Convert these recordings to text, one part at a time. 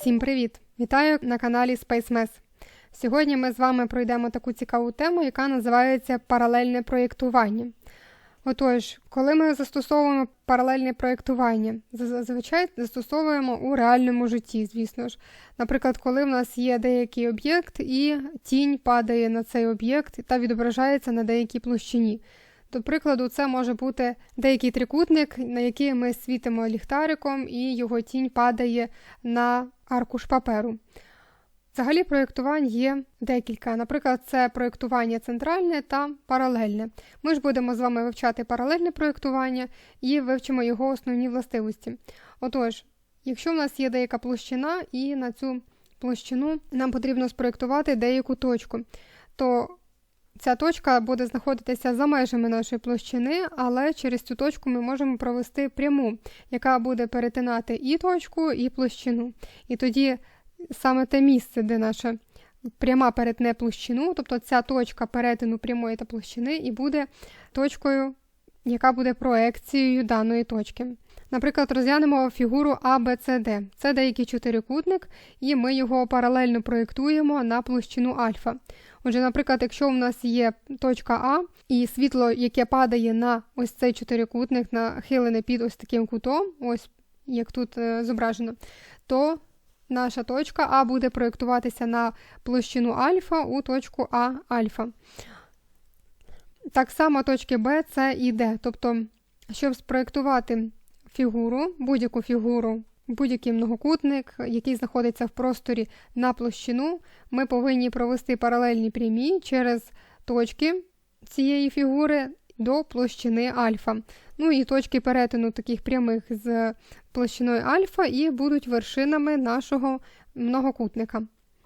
Всім привіт! Вітаю на каналі SpaceMess. Сьогодні ми з вами пройдемо таку цікаву тему, яка називається паралельне проєктування. Отож, коли ми застосовуємо паралельне проєктування, зазвичай застосовуємо у реальному житті, звісно ж. Наприклад, коли в нас є деякий об'єкт, і тінь падає на цей об'єкт та відображається на деякій площині. До прикладу, це може бути деякий трикутник, на який ми світимо ліхтариком, і його тінь падає на аркуш паперу. Взагалі, проєктувань є декілька. Наприклад, це проєктування центральне та паралельне. Ми ж будемо з вами вивчати паралельне проєктування і вивчимо його основні властивості. Отож, якщо в нас є деяка площина, і на цю площину нам потрібно спроєктувати деяку точку, то Ця точка буде знаходитися за межами нашої площини, але через цю точку ми можемо провести пряму, яка буде перетинати і точку, і площину. І тоді саме те місце, де наша пряма перетне площину, тобто ця точка перетину прямої та площини, і буде точкою, яка буде проекцією даної точки. Наприклад, розглянемо фігуру ABCD. Це деякий чотирикутник, і ми його паралельно проєктуємо на площину альфа. Отже, наприклад, якщо у нас є точка А, і світло, яке падає на ось цей чотирикутник, нахилене під ось таким кутом, ось як тут е, зображено, то наша точка А буде проєктуватися на площину альфа у точку А альфа. Так само точки Б, С і Д. Тобто, щоб спроєктувати фігуру, будь-яку фігуру будь-який многокутник, який знаходиться в просторі на площину, ми повинні провести паралельні прямі через точки цієї фігури до площини альфа. Ну і точки перетину таких прямих з площиною альфа і будуть вершинами нашого многокутника.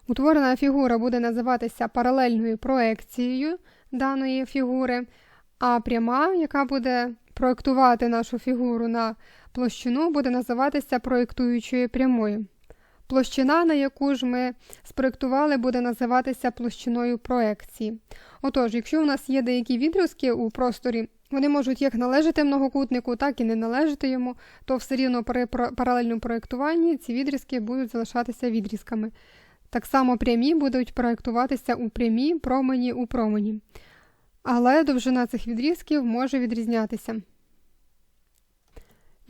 Утворена фігура буде називатися паралельною проекцією даної фігури, а пряма, яка буде проектувати нашу фігуру на площину буде називатися проєктуючою прямою. Площина, на яку ж ми спроєктували, буде називатися площиною проекції. Отож, якщо у нас є деякі відрізки у просторі, вони можуть як належати многокутнику, так і не належати йому, то все рівно при паралельному проєктуванні ці відрізки будуть залишатися відрізками. Так само прямі будуть проєктуватися у прямі, промені у промені. Але довжина цих відрізків може відрізнятися.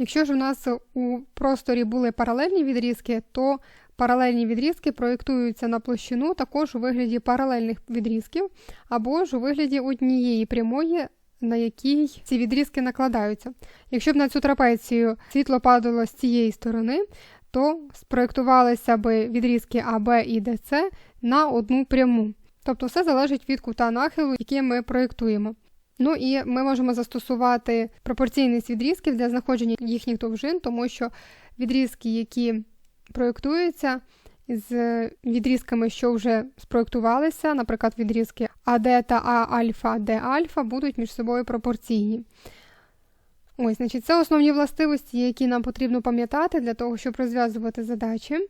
Якщо ж у нас у просторі були паралельні відрізки, то паралельні відрізки проєктуються на площину також у вигляді паралельних відрізків, або ж у вигляді однієї прямої, на якій ці відрізки накладаються. Якщо б на цю трапецію світло падало з цієї сторони, то спроєктувалися б відрізки АБ і ДЦ на одну пряму. Тобто все залежить від кута нахилу, який ми проєктуємо. Ну і ми можемо застосувати пропорційність відрізків для знаходження їхніх довжин, тому що відрізки, які проєктуються з відрізками, що вже спроєктувалися, наприклад, відрізки АД та А альфа, Д альфа, будуть між собою пропорційні. Ось, значить, це основні властивості, які нам потрібно пам'ятати для того, щоб розв'язувати задачі.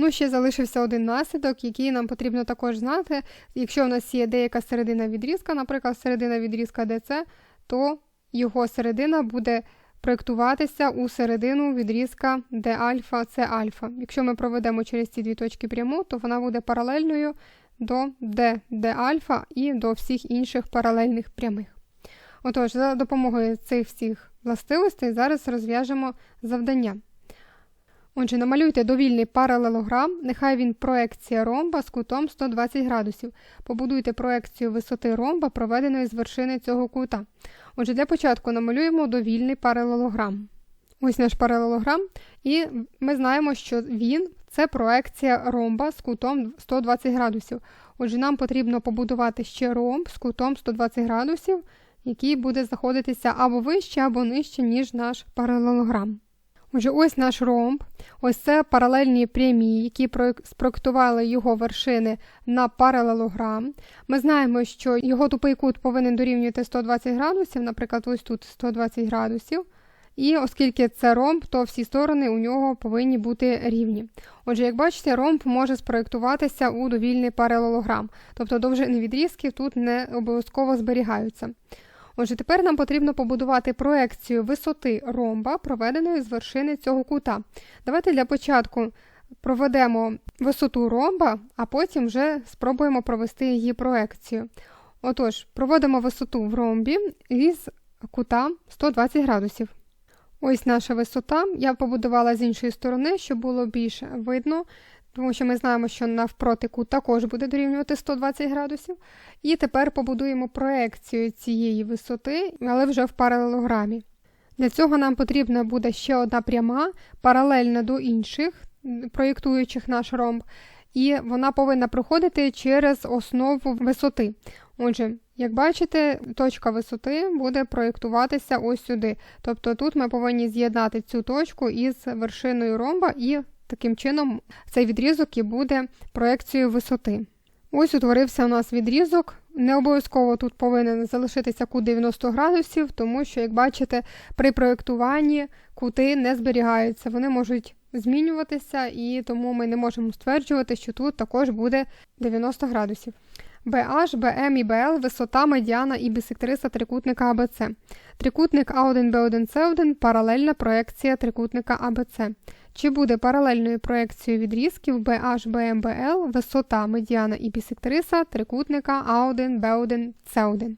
Ну, ще залишився один наслідок, який нам потрібно також знати. Якщо у нас є деяка середина відрізка, наприклад, середина відрізка ДЦ, то його середина буде проєктуватися у середину відрізка Д альфа, С альфа. Якщо ми проведемо через ці дві точки пряму, то вона буде паралельною до Д, Д альфа і до всіх інших паралельних прямих. Отож, за допомогою цих всіх властивостей зараз розв'яжемо завдання. Отже, намалюйте довільний паралелограм, нехай він проекція ромба з кутом 120 градусів. Побудуйте проекцію висоти ромба, проведеної з вершини цього кута. Отже, для початку намалюємо довільний паралелограм. Ось наш паралелограм, і ми знаємо, що він це проекція ромба з кутом 120 градусів. Отже, нам потрібно побудувати ще ромб з кутом 120 градусів, який буде знаходитися або вище, або нижче, ніж наш паралелограм. Отже, ось наш ромб, ось це паралельні прямі, які спроектували його вершини на паралелограм. Ми знаємо, що його тупий кут повинен дорівнювати 120 градусів, наприклад, ось тут 120 градусів. І оскільки це ромб, то всі сторони у нього повинні бути рівні. Отже, як бачите, ромб може спроєктуватися у довільний паралелограм, тобто довжини відрізків тут не обов'язково зберігаються. Отже, тепер нам потрібно побудувати проекцію висоти ромба, проведеної з вершини цього кута. Давайте для початку проведемо висоту ромба, а потім вже спробуємо провести її проекцію. Отож, проводимо висоту в ромбі із кута 120 градусів. Ось наша висота. Я побудувала з іншої сторони, щоб було більш видно, тому що ми знаємо, що навпроти кут також буде дорівнювати 120 градусів. І тепер побудуємо проекцію цієї висоти, але вже в паралелограмі. Для цього нам потрібна буде ще одна пряма, паралельна до інших, проєктуючих наш ромб, і вона повинна проходити через основу висоти. Отже, як бачите, точка висоти буде проєктуватися ось сюди. Тобто тут ми повинні з'єднати цю точку із вершиною ромба, і таким чином цей відрізок і буде проекцією висоти. Ось утворився у нас відрізок. Не обов'язково тут повинен залишитися кут 90 градусів, тому що, як бачите, при проєктуванні кути не зберігаються, вони можуть змінюватися, і тому ми не можемо стверджувати, що тут також буде 90 градусів. BH, BM і BL – висота, медіана і бісектриса трикутника ABC. Трикутник А1, Б1, С1 – паралельна проекція трикутника ABC. Чи буде паралельною проекцією відрізків BH, BM, BL – висота, медіана і бісектриса трикутника А1, Б1, С1.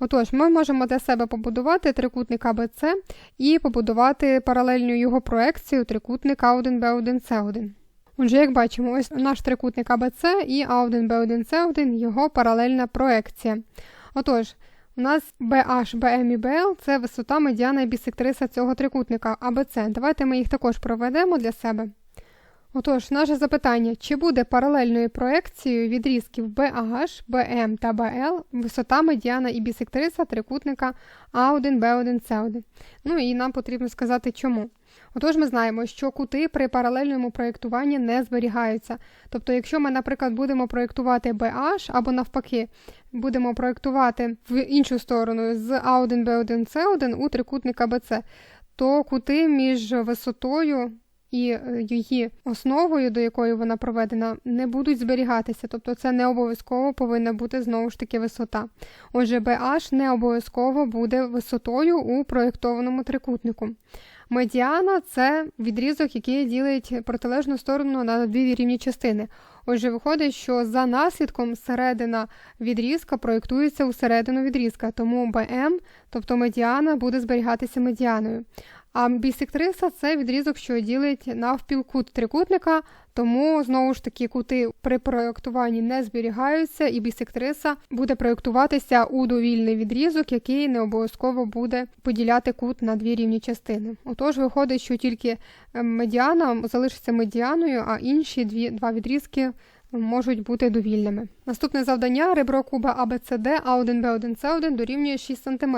Отож, ми можемо для себе побудувати трикутник ABC і побудувати паралельну його проекцію трикутник А1, Б1, С1. Отже, як бачимо, ось наш трикутник АБЦ і А1, Б1, С1 його паралельна проекція. Отож, у нас BH, BM і BL – це висота медіана і бісектриса цього трикутника АБЦ. Давайте ми їх також проведемо для себе. Отож, наше запитання: чи буде паралельною проекцією відрізків BH, BM та BL висота медіана і бісектриса трикутника А1, Б1, С1? Ну і нам потрібно сказати чому. Отож, ми знаємо, що кути при паралельному проєктуванні не зберігаються. Тобто, якщо ми, наприклад, будемо проєктувати BH або навпаки, будемо проєктувати в іншу сторону з А1, Б1, С1 у трикутник АБЦ, то кути між висотою і е, її основою, до якої вона проведена, не будуть зберігатися, тобто це не обов'язково повинна бути знову ж таки висота. Отже, BH не обов'язково буде висотою у проєктованому трикутнику. Медіана це відрізок, який ділить протилежну сторону на дві рівні частини. Отже, виходить, що за наслідком середина відрізка проєктується у середину відрізка, тому БМ, тобто медіана, буде зберігатися медіаною. А бісектриса це відрізок, що ділить навпіл кут трикутника, тому знову ж таки кути при проєктуванні не зберігаються, і бісектриса буде проєктуватися у довільний відрізок, який не обов'язково буде поділяти кут на дві рівні частини. Отож, виходить, що тільки ем, медіана залишиться медіаною, а інші дві, два відрізки можуть бути довільними. Наступне завдання ребро куба ABCD А1Б1С1 дорівнює 6 см.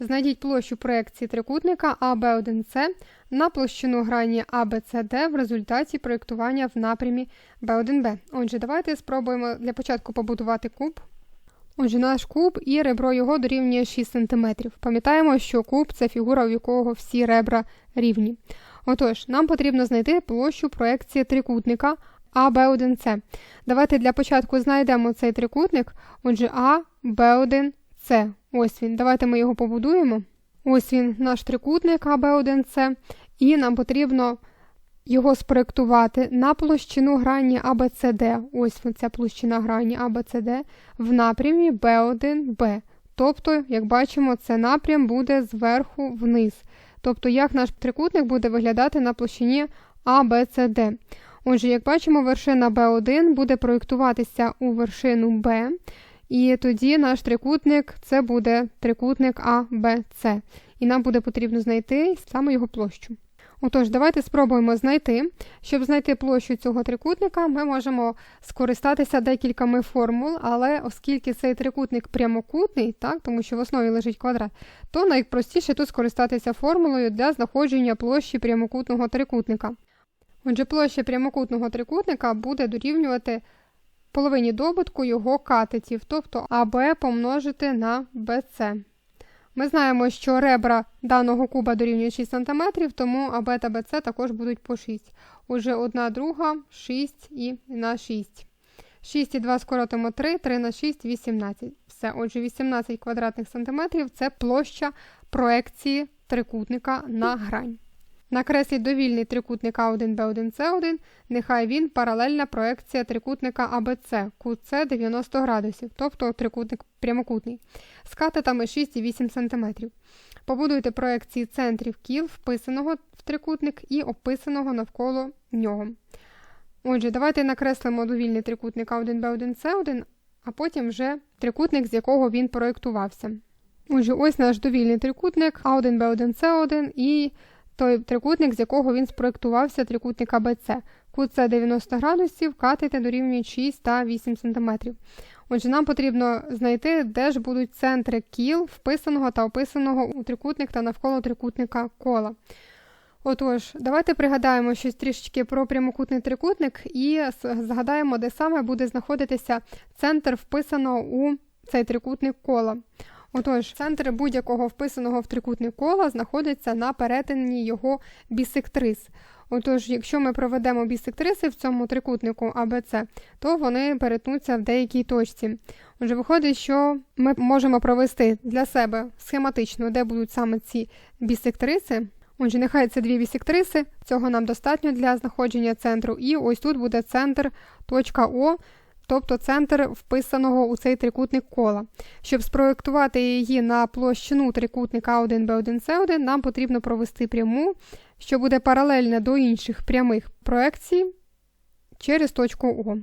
Знайдіть площу проекції трикутника АБ1С на площину грані ABCD в результаті проєктування в напрямі Б1Б. Отже, давайте спробуємо для початку побудувати куб. Отже, наш куб і ребро його дорівнює 6 см. Пам'ятаємо, що куб це фігура, у якого всі ребра рівні. Отож, нам потрібно знайти площу проекції трикутника а, Б1, С. Давайте для початку знайдемо цей трикутник. Отже, А, Б1, С. Ось він. Давайте ми його побудуємо. Ось він, наш трикутник А, Б1, С. І нам потрібно його спроєктувати на площину грані АБЦД. Ось ця площина грані АБЦД в напрямі Б1Б. Тобто, як бачимо, це напрям буде зверху вниз. Тобто, як наш трикутник буде виглядати на площині АБЦД. Отже, як бачимо, вершина B1 буде проєктуватися у вершину B, і тоді наш трикутник це буде трикутник ABC. І нам буде потрібно знайти саме його площу. Отож, давайте спробуємо знайти. Щоб знайти площу цього трикутника, ми можемо скористатися декількома формул, але оскільки цей трикутник прямокутний, так, тому що в основі лежить квадрат, то найпростіше тут скористатися формулою для знаходження площі прямокутного трикутника. Отже, площа прямокутного трикутника буде дорівнювати половині добутку його катетів, тобто АБ помножити на БЦ. Ми знаємо, що ребра даного куба дорівнюють 6 см, тому АБ та БЦ також будуть по 6. Отже, 1 друга, 6 і на 6. 6 і 2 скоротимо 3, 3 на 6 18. Все. Отже, 18 квадратних сантиметрів це площа проекції трикутника на грань. Накресліть довільний трикутник А1Б1С1, нехай він паралельна проекція трикутника АБЦ, кут С 90 градусів, тобто трикутник прямокутний, з катетами 6 і 8 см. Побудуйте проекції центрів кіл, вписаного в трикутник і описаного навколо нього. Отже, давайте накреслимо довільний трикутник А1Б1С1, а потім вже трикутник, з якого він проєктувався. Отже, ось наш довільний трикутник А1Б1С1 і той трикутник, з якого він спроєктувався, трикутник АБЦ. Кут С 90 градусів, катети дорівнюють 6 та 8 см. Отже, нам потрібно знайти, де ж будуть центри кіл, вписаного та описаного у трикутник та навколо трикутника кола. Отож, давайте пригадаємо щось трішечки про прямокутний трикутник і згадаємо, де саме буде знаходитися центр вписаного у цей трикутник кола. Отож, центр будь-якого вписаного в трикутник кола знаходиться на перетині його бісектрис. Отож, якщо ми проведемо бісектриси в цьому трикутнику АБЦ, то вони перетнуться в деякій точці. Отже, виходить, що ми можемо провести для себе схематично, де будуть саме ці бісектриси. Отже, нехай це дві бісектриси, цього нам достатньо для знаходження центру. І ось тут буде центр точка О, тобто центр вписаного у цей трикутник кола. Щоб спроєктувати її на площину трикутника А1Б1С1, нам потрібно провести пряму, що буде паралельна до інших прямих проекцій через точку О.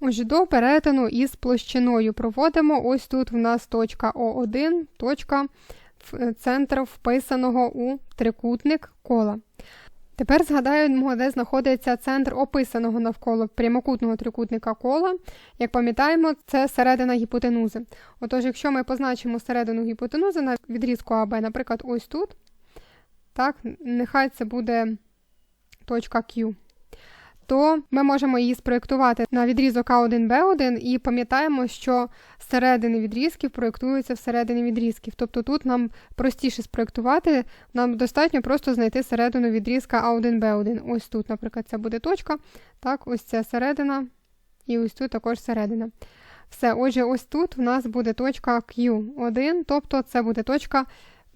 Отже, до перетину із площиною проводимо ось тут в нас точка О1, точка центр вписаного у трикутник кола. Тепер згадаємо, де знаходиться центр описаного навколо прямокутного трикутника кола. Як пам'ятаємо, це середина гіпотенузи. Отож, якщо ми позначимо середину гіпотенузи на відрізку АБ, наприклад, ось тут, так, нехай це буде точка Q то ми можемо її спроєктувати на відрізок А1Б1 і пам'ятаємо, що середини відрізків проєктуються всередині відрізків. Тобто тут нам простіше спроєктувати, нам достатньо просто знайти середину відрізка А1Б1. Ось тут, наприклад, це буде точка. Так, ось це середина, і ось тут також середина. Все, отже, ось тут в нас буде точка Q1, тобто це буде точка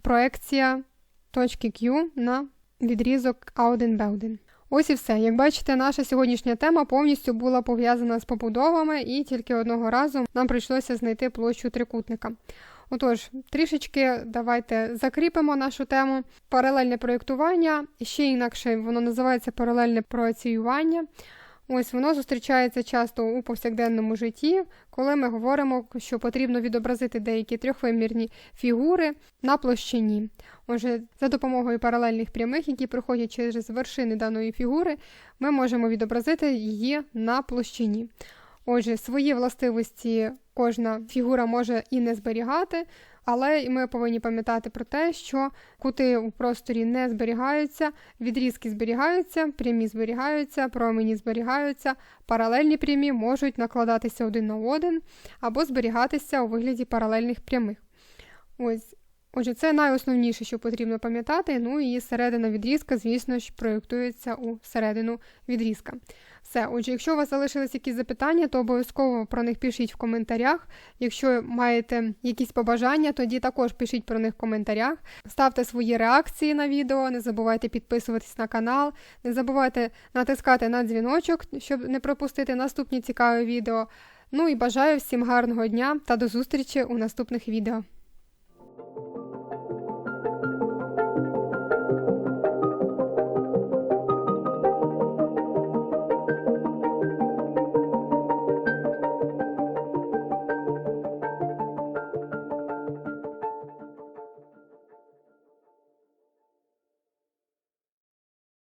проекція точки Q на відрізок А1Б1. Ось і все. Як бачите, наша сьогоднішня тема повністю була пов'язана з побудовами, і тільки одного разу нам прийшлося знайти площу трикутника. Отож, трішечки давайте закріпимо нашу тему. Паралельне проєктування, ще інакше воно називається паралельне проєціювання. Ось воно зустрічається часто у повсякденному житті, коли ми говоримо, що потрібно відобразити деякі трьохвимірні фігури на площині. Отже, за допомогою паралельних прямих, які проходять через вершини даної фігури, ми можемо відобразити її на площині. Отже, свої властивості кожна фігура може і не зберігати, але ми повинні пам'ятати про те, що кути у просторі не зберігаються, відрізки зберігаються, прямі зберігаються, промені зберігаються, паралельні прямі можуть накладатися один на один або зберігатися у вигляді паралельних прямих. Ось Отже, це найосновніше, що потрібно пам'ятати. Ну і середина відрізка, звісно ж, проєктується у середину відрізка. Все, отже, якщо у вас залишились якісь запитання, то обов'язково про них пишіть в коментарях. Якщо маєте якісь побажання, тоді також пишіть про них в коментарях. Ставте свої реакції на відео, не забувайте підписуватись на канал, не забувайте натискати на дзвіночок, щоб не пропустити наступні цікаві відео. Ну і бажаю всім гарного дня та до зустрічі у наступних відео.